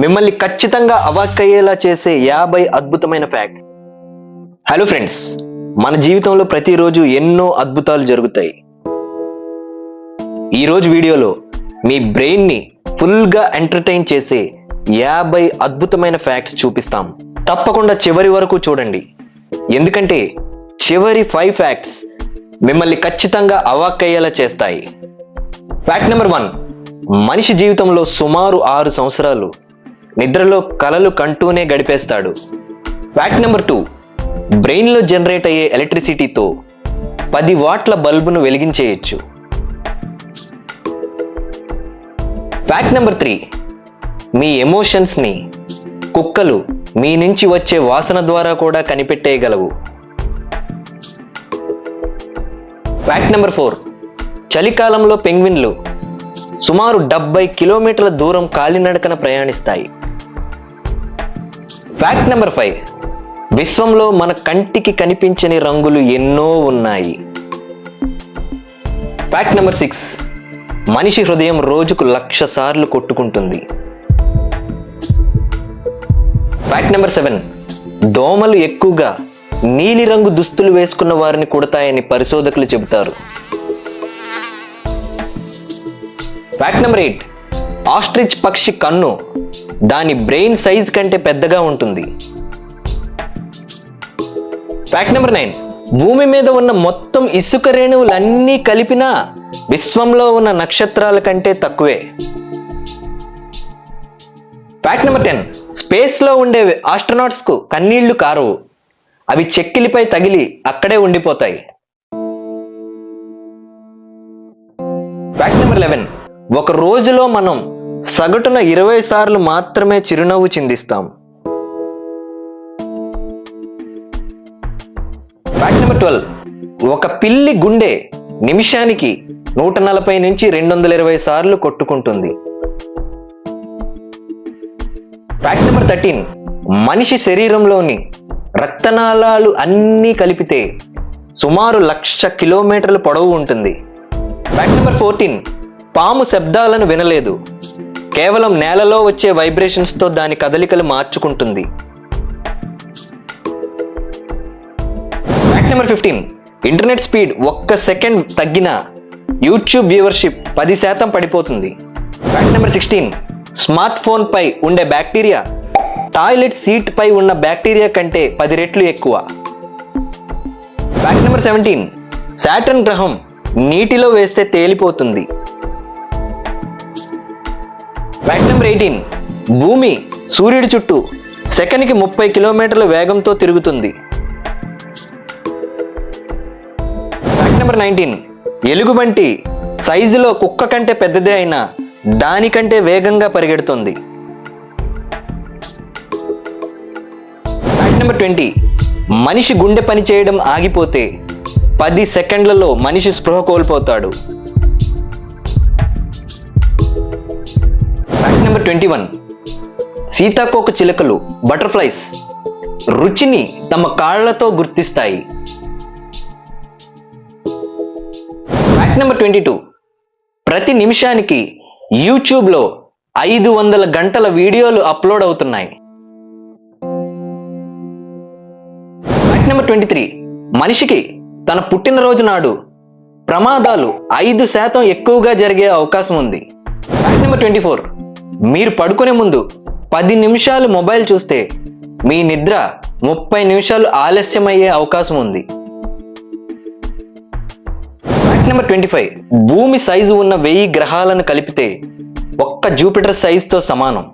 మిమ్మల్ని ఖచ్చితంగా అవాక్కయ్యేలా చేసే యాభై అద్భుతమైన ఫ్యాక్ట్స్ హలో ఫ్రెండ్స్ మన జీవితంలో ప్రతిరోజు ఎన్నో అద్భుతాలు జరుగుతాయి. ఈరోజు వీడియోలో మీ బ్రెయిన్ని ఫుల్గా ఎంటర్టైన్ చేసే యాభై అద్భుతమైన ఫ్యాక్ట్స్ చూపిస్తాం. తప్పకుండా చివరి వరకు చూడండి. ఎందుకంటే చివరి ఫైవ్ ఫ్యాక్ట్స్ మిమ్మల్ని ఖచ్చితంగా అవాక్కయ్యేలా చేస్తాయి. ఫ్యాక్ట్ నెంబర్ వన్ మనిషి జీవితంలో సుమారు ఆరు సంవత్సరాలు నిద్రలో కలలు కంటూనే గడిపేస్తాడు. ఫ్యాక్ట్ నెంబర్ టూ బ్రెయిన్లో జనరేట్ అయ్యే ఎలక్ట్రిసిటీతో పది వాట్ల బల్బును వెలిగించేయచ్చు. ఫ్యాక్ట్ నెంబర్ త్రీ మీ ఎమోషన్స్ని కుక్కలు మీ నుంచి వచ్చే వాసన ద్వారా కూడా కనిపెట్టేయగలవు. ఫ్యాక్ట్ నెంబర్ ఫోర్ చలికాలంలో పెంగ్విన్లు సుమారు డెబ్బై కిలోమీటర్ల దూరం కాలినడకన ప్రయాణిస్తాయి. ఫ్యాక్ట్ నెంబర్ ఫైవ్ విశ్వంలో మన కంటికి కనిపించని రంగులు ఎన్నో ఉన్నాయి. ఫ్యాక్ట్ నెంబర్ సిక్స్ మనిషి హృదయం రోజుకు లక్ష సార్లు కొట్టుకుంటుంది. ఫ్యాక్ట్ నెంబర్ సెవెన్ దోమలు ఎక్కువగా నీలిరంగు దుస్తులు వేసుకున్న వారిని కుడతాయని పరిశోధకులు చెబుతారు. ఫ్యాక్ట్ నెంబర్ ఎయిట్ ఆస్ట్రిచ్ పక్షి కన్ను దాని బ్రెయిన్ సైజ్ కంటే పెద్దగా ఉంటుంది. ఫ్యాక్ట్ నెంబర్ నైన్ భూమి మీద ఉన్న మొత్తం ఇసుక రేణువులన్నీ కలిపినా విశ్వంలో ఉన్న నక్షత్రాల కంటే తక్కువే. ఫ్యాక్ట్ నెంబర్ టెన్ స్పేస్లో ఉండే ఆస్ట్రనాట్స్కు కన్నీళ్ళు కారవు. అవి చెక్కిలిపై తగిలి అక్కడే ఉండిపోతాయి. ఫ్యాక్ట్ నెంబర్ లెవెన్ ఒక రోజులో మనం సగటున ఇరవై సార్లు మాత్రమే చిరునవ్వు చిందిస్తాం. ఫ్యాక్ట్ నెంబర్ ట్వెల్వ్ ఒక పిల్లి గుండె నిమిషానికి నూట నలభై నుంచి రెండు వందల ఇరవై సార్లు కొట్టుకుంటుంది. ఫ్యాక్ట్ నెంబర్ థర్టీన్ మనిషి శరీరంలోని రక్తనాళాలు అన్నీ కలిపితే సుమారు లక్ష కిలోమీటర్ల పొడవు ఉంటుంది. ఫ్యాక్ట్ నెంబర్ ఫోర్టీన్ పాము శబ్దాలను వినలేదు. కేవలం నేలలో వచ్చే వైబ్రేషన్స్తో దాని కదలికలు మార్చుకుంటుంది. Fact number fifteen internet speed ఒక్క సెకండ్ తగ్గిన యూట్యూబ్ వ్యూవర్షిప్ పది శాతం పడిపోతుంది. Fact number sixteen smart phone పై ఉండే బ్యాక్టీరియా టాయిలెట్ సీట్ పై ఉన్న బ్యాక్టీరియా కంటే పది రెట్లు ఎక్కువ. ఫ్యాక్ట్ నెంబర్ సెవెంటీన్ శాటర్న్ గ్రహం నీటిలో వేస్తే తేలిపోతుంది. ఫ్యాక్ట్ నెంబర్ ఎయిటీన్ భూమి సూర్యుడి చుట్టూ సెకండ్కి ముప్పై కిలోమీటర్ల వేగంతో తిరుగుతుంది. ఫ్యాక్ట్ నెంబర్ నైన్టీన్ ఎలుగుబంటి సైజులో కుక్క కంటే పెద్దదే అయినా దానికంటే వేగంగా పరిగెడుతుంది. ఫ్యాక్ట్ నెంబర్ ట్వంటీ మనిషి గుండె పని చేయడం ఆగిపోతే పది సెకండ్లలో మనిషి స్పృహ కోల్పోతాడు. ఫ్యాక్ట్ నెంబర్ ట్వంటీ వన్ సీతాకోక చిలుకలు బటర్ఫ్లైస్ రుచిని తమ కాళ్ళతో గుర్తిస్తాయి. ఫ్యాక్ట్ నెంబర్ ట్వంటీ టూ ప్రతి నిమిషానికి యూట్యూబ్లో ఐదు వందల గంటల వీడియోలు అప్లోడ్ అవుతున్నాయి. ఫ్యాక్ట్ నెంబర్ ట్వంటీ త్రీ మనిషికి తన పుట్టినరోజు నాడు ప్రమాదాలు ఐదు శాతం ఎక్కువగా జరిగే అవకాశం ఉంది. ఫ్యాక్ట్ నెంబర్ ట్వంటీ ఫోర్ మీరు పడుకునే ముందు పది నిమిషాలు మొబైల్ చూస్తే మీ నిద్ర ముప్పై నిమిషాలు ఆలస్యమయ్యే అవకాశం ఉంది. ఫ్యాక్ట్ నెంబర్ ట్వంటీ ఫైవ్ భూమి సైజు ఉన్న వెయ్యి గ్రహాలను కలిపితే ఒక్క జూపిటర్ సైజుతో సమానం.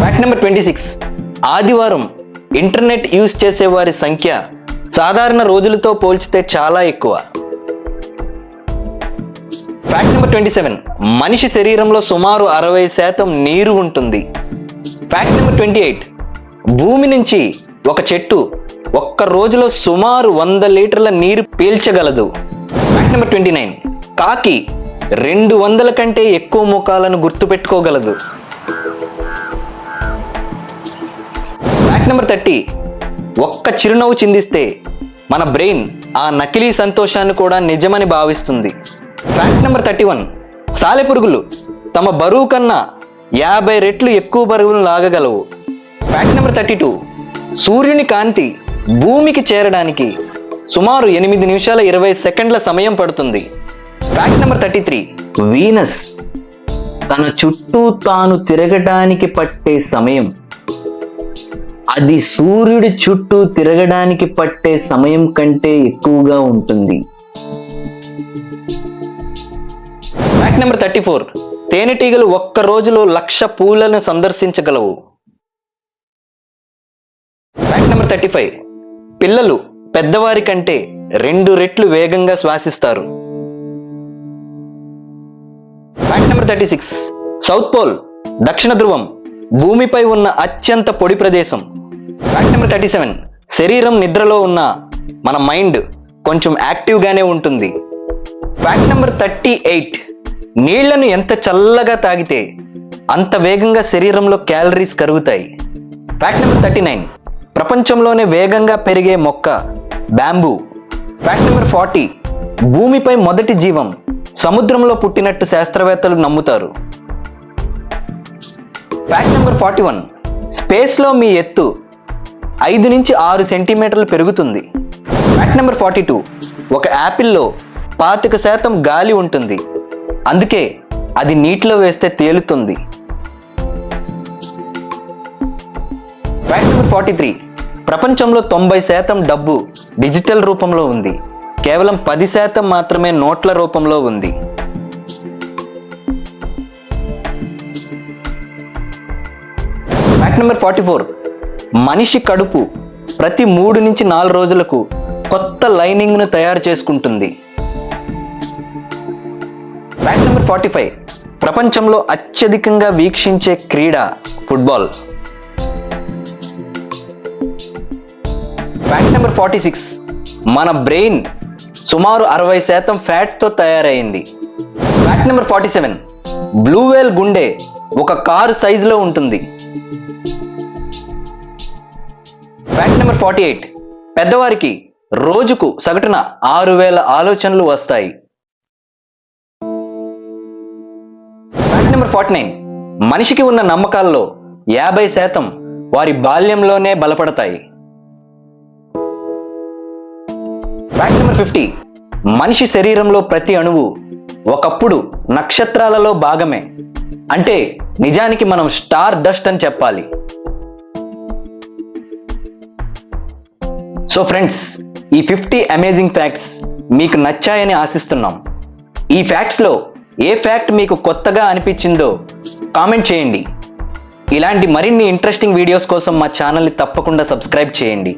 ఫ్యాక్ట్ నెంబర్ ట్వంటీ సిక్స్ ఆదివారం ఇంటర్నెట్ యూజ్ చేసే వారి సంఖ్య సాధారణ రోజులతో పోల్చితే చాలా ఎక్కువ. ఫ్యాక్ట్ నెంబర్ ట్వంటీ సెవెన్ మనిషి శరీరంలో సుమారు అరవై శాతం నీరు ఉంటుంది. ఫ్యాక్ట్ నెంబర్ ట్వంటీ ఎయిట్ భూమి నుంచి ఒక చెట్టు ఒక్క రోజులో సుమారు వంద లీటర్ల నీరు పీల్చగలదు. ఫ్యాక్ట్ నెంబర్ ట్వంటీ నైన్ కాకి రెండు వందల కంటే ఎక్కువ ముఖాలను గుర్తుపెట్టుకోగలదు. ఫ్యాక్ట్ నెంబర్ థర్టీ ఒక్క చిరునవ్వు చిందిస్తే మన బ్రెయిన్ ఆ నకిలీ సంతోషాన్ని కూడా నిజమని భావిస్తుంది. ఫ్యాక్ట్ నెంబర్ థర్టీ వన్ సాలెపురుగులు తమ బరువు కన్నా యాభై రెట్లు ఎక్కువ బరువును లాగగలవు. ఫ్యాక్ట్ నెంబర్ థర్టీ టూ సూర్యుని కాంతి భూమికి చేరడానికి సుమారు ఎనిమిది నిమిషాల ఇరవై సెకండ్ల సమయం పడుతుంది. Fact number thirty three Venus తన చుట్టూ తాను తిరగడానికి పట్టే సమయం. అది సూర్యుడి చుట్టూ తిరగడానికి పట్టే సమయం కంటే ఎక్కువగా ఉంటుంది. ఫ్యాక్ట్ నెంబర్ థర్టీ ఫోర్ తేనెటీగలు ఒక్క రోజులో లక్ష పూలను సందర్శించగలవు. ఫ్యాక్ట్ నెంబర్ థర్టీ ఫైవ్ పిల్లలు పెద్దవారి కంటే రెండు రెట్లు వేగంగా శ్వాసిస్తారు. Fact number thirty six south pole దక్షిణ ధ్రువం భూమిపై ఉన్న అత్యంత పొడి ప్రదేశం. ఫ్యాక్ట్ నెంబర్ థర్టీ సెవెన్ శరీరం నిద్రలో ఉన్న మన మైండ్ కొంచెం యాక్టివ్గానే ఉంటుంది. ఫ్యాక్ట్ నెంబర్ థర్టీ ఎయిట్ నీళ్ళను ఎంత చల్లగా తాగితే అంత వేగంగా శరీరంలో క్యాలరీస్ కరుగుతాయి. ఫ్యాక్ట్ నెంబర్ థర్టీ నైన్ ప్రపంచంలోనే వేగంగా పెరిగే మొక్క బ్యాంబూ. ఫ్యాక్ట్ నెంబర్ ఫార్టీ భూమిపై మొదటి జీవం సముద్రంలో పుట్టినట్టు శాస్త్రవేత్తలు నమ్ముతారు. ఫ్యాక్ట్ నెంబర్ ఫార్టీ వన్ స్పేస్లో మీ ఎత్తు ఐదు నుంచి ఆరు సెంటీమీటర్లు పెరుగుతుంది. ఫ్యాక్ట్ నెంబర్ ఫార్టీ టూ ఒక యాపిల్లో పాతిక శాతం గాలి ఉంటుంది. అందుకే అది నీటిలో వేస్తే తేలుతుంది. ఫ్యాక్ట్ నెంబర్ ఫార్టీ త్రీ ప్రపంచంలో తొంభై శాతం డబ్బు డిజిటల్ రూపంలో ఉంది. కేవలం పది శాతం మాత్రమే నోట్ల రూపంలో ఉంది. ఫ్యాక్ట్ నెంబర్ ఫార్టీ ఫోర్ మనిషి కడుపు ప్రతి మూడు నుంచి నాలుగు రోజులకు కొత్త లైనింగ్ను తయారు చేసుకుంటుంది. ఫ్యాక్ట్ నెంబర్ ఫార్టీ ఫైవ్ ప్రపంచంలో అత్యధికంగా వీక్షించే క్రీడ football. Fact number forty six మన బ్రెయిన్ సుమారు అరవై శాతం ఫ్యాట్తో తయారైంది. Fact number forty seven blue whale గుండె ఒక కారు సైజులో ఉంటుంది. ఫ్యాక్ట్ నెంబర్ ఫార్టీ ఎయిట్ పెద్దవారికి రోజుకు సగటున ఆరు వేల ఆలోచనలు వస్తాయి. Number forty nine. మనిషికి ఉన్న నమ్మకాల్లో యాభై శాతం వారి బాల్యంలోనే బలపడతాయి. ఫ్యాక్ట్ నెంబర్ ఫిఫ్టీ మనిషి శరీరంలో ప్రతి అణువు ఒకప్పుడు నక్షత్రాలలో భాగమే. అంటే నిజానికి మనం స్టార్ డస్ట్ అని చెప్పాలి. సో ఫ్రెండ్స్ ఈ ఫిఫ్టీ అమేజింగ్ ఫ్యాక్ట్స్ మీకు నచ్చాయని ఆశిస్తున్నాం. ఈ ఫ్యాక్ట్స్లో ఏ ఫ్యాక్ట్ మీకు కొత్తగా అనిపించిందో కామెంట్ చేయండి. ఇలాంటి మరిన్ని ఇంట్రెస్టింగ్ వీడియోస్ కోసం మా ఛానల్ని తప్పకుండా సబ్స్క్రైబ్ చేయండి.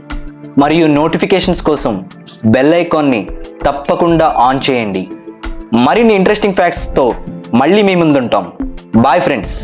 మరియు నోటిఫికేషన్స్ కోసం బెల్ ఐకాన్ని తప్పకుండా ఆన్ చేయండి. మరిన్ని ఇంట్రెస్టింగ్ ఫ్యాక్ట్స్తో మళ్ళీ మీ ముందుంటాం. Bye friends.